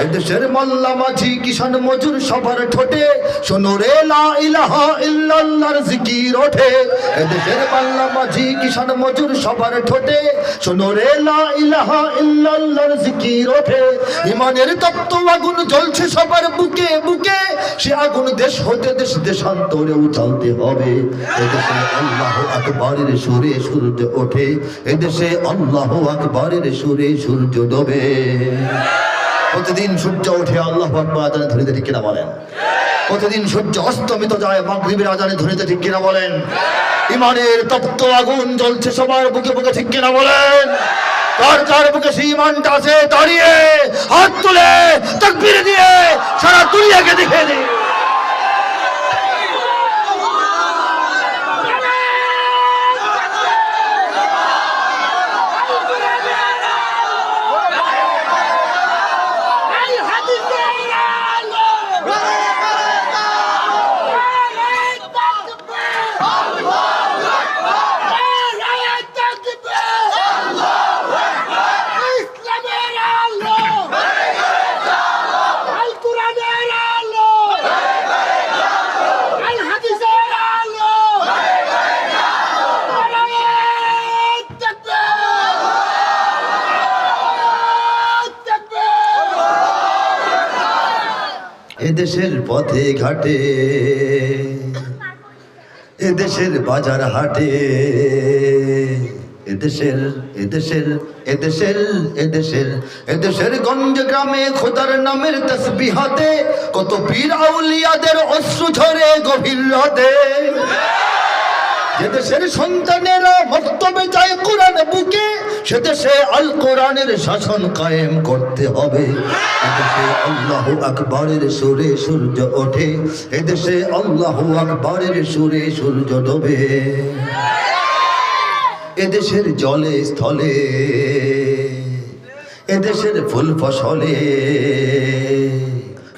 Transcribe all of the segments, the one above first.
এদেশের মোল্লা মাঝি কিষান মজুর সবার ঠোঁটে, শোনো রে লা ইলাহা ইল্লাল্লাহর জিকির ওঠে। এদেশের মোল্লা মাঝি কিষান মজুর সবার ঠোঁটে, শোনো রে লা ইলাহা ইল্লাল্লাহর জিকির ওঠে। ইমানের তপ্ত আগুন জ্বলছে সবার বুকে বুকে, সে আগুন দেশ হতে দেশ দেশান্তরে উঠালতে হবে। এদেশে আল্লাহ আকবরের সুরে সূর্য ওঠে, এদেশে আল্লাহ আকবরের সুরে সূর্য ডোবে। প্রতিদিন সূর্য উঠে আল্লাহ আজানে ধরিতে ঠিক কিনা বলেন। প্রতিদিন সূর্য অস্তমিত যায়, মাগরীবের আজানে ধরিতে ঠিক কিনা বলেন। ইমানের তপ্ত আগুন জ্বলছে সবার বুকে বুকে, ঠিক কিনা বলেন। কার বুকে আছে? দাঁড়িয়ে হাত তুলে, তাকবীর দিয়ে সারা দুনিয়াকে দেখে দিই এই হাদিসে আলো নারায়ে তাকবীর আল্লাহু আকবার নারায়ে তাকবীর আল্লাহু আকবার ইসলামের আলো আল কোরআনের আলো আল হাদিসের আলো নারায়ে তাকবীর তাকবীর এদেশের পথে ঘাটে, এদেশের বাজার হাটে, এদেশের এদেশের এদেশের এদেশের এদেশের গঞ্জ গ্রামে খোদার নামের তসবিহাতে কত পীর আউলিয়াদের অশ্রু ঝরে গভীর রাতে। যে দেশের সন্তানেরা মক্তবে যায় কোরআন বুকে, সে দেশে আল কোরআনের শাসন কায়েম করতে হবে। এদেশে আল্লাহ আকবরের সুরে সূর্য ওঠে এদেশে আল্লাহ আকবরের সুরে সূর্য ডোবে। এদেশের জলে, স্থলে এদেশের ফুল ফসলে।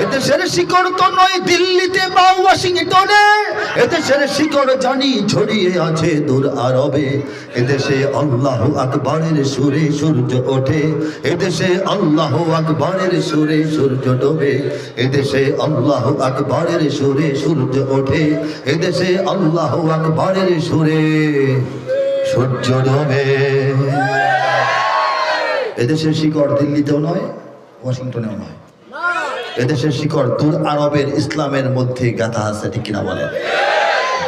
এদেশের শিকড় তো নয় দিল্লিতে বা ওয়াশিংটনে। এদেশের শিকড় জানি ছড়িয়ে আছে দূর আরবে। এদেশে আল্লাহ আকবরের সুরে সূর্য ওঠে। এদেশে আল্লাহ আকবরের সুরে সূর্য ডোবে। এদেশে আল্লাহ আকবরের সুরে সূর্য ওঠে। এদেশে আল্লাহ আকবরের সুরে সূর্য ডোবে। এদেশের শিকড় দিল্লিতেও নয়, ওয়াশিংটনেও নয়। এদেশের শিকড় দূর আরবের ইসলামের মধ্যে গাথা আছে, ঠিক কিনা বলেন?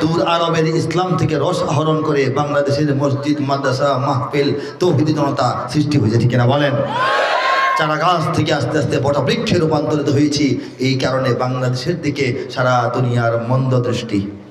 দূর আরবের ইসলাম থেকে রস আহরণ করে বাংলাদেশের মসজিদ, মাদ্রাসা, মাহফিল, তৌহিদি জনতা সৃষ্টি হয়েছে, ঠিক কিনা বলেন? চারা গাছ থেকে আস্তে আস্তে বটা বৃক্ষে রূপান্তরিত হয়েছি, এই কারণে বাংলাদেশের দিকে সারা দুনিয়ার মন্দ দৃষ্টি।